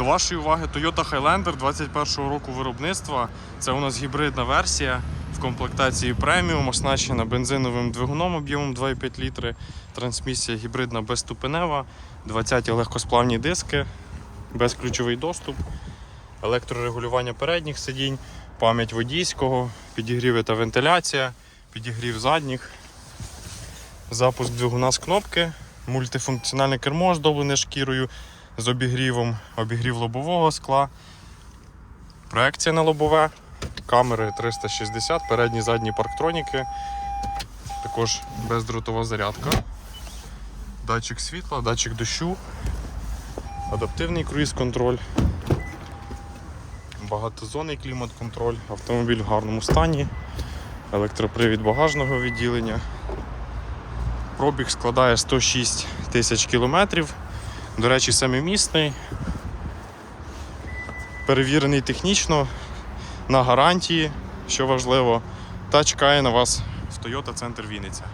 До вашої уваги Toyota Highlander 21 року виробництва. Це у нас гібридна версія в комплектації преміум, оснащена бензиновим двигуном об'ємом 2,5 літри. Трансмісія гібридна безступенева, 20-ті легкосплавні диски, безключовий доступ, електрорегулювання передніх сидінь, пам'ять водійського, підігріви та вентиляція, підігрів задніх, запуск двигуна з кнопки, мультифункціональне кермо оздоблене шкірою з обігрівом, обігрів лобового скла, проекція на лобове, камери 360, передні задні парктроніки, також бездротова зарядка, датчик світла, датчик дощу, адаптивний круїз-контроль, багатозонний клімат-контроль, автомобіль в гарному стані, електропривід багажного відділення. Пробіг складає 106 тисяч кілометрів. До речі, семимісний, перевірений технічно, на гарантії, що важливо, та чекає на вас в Toyota Центр Вінниця.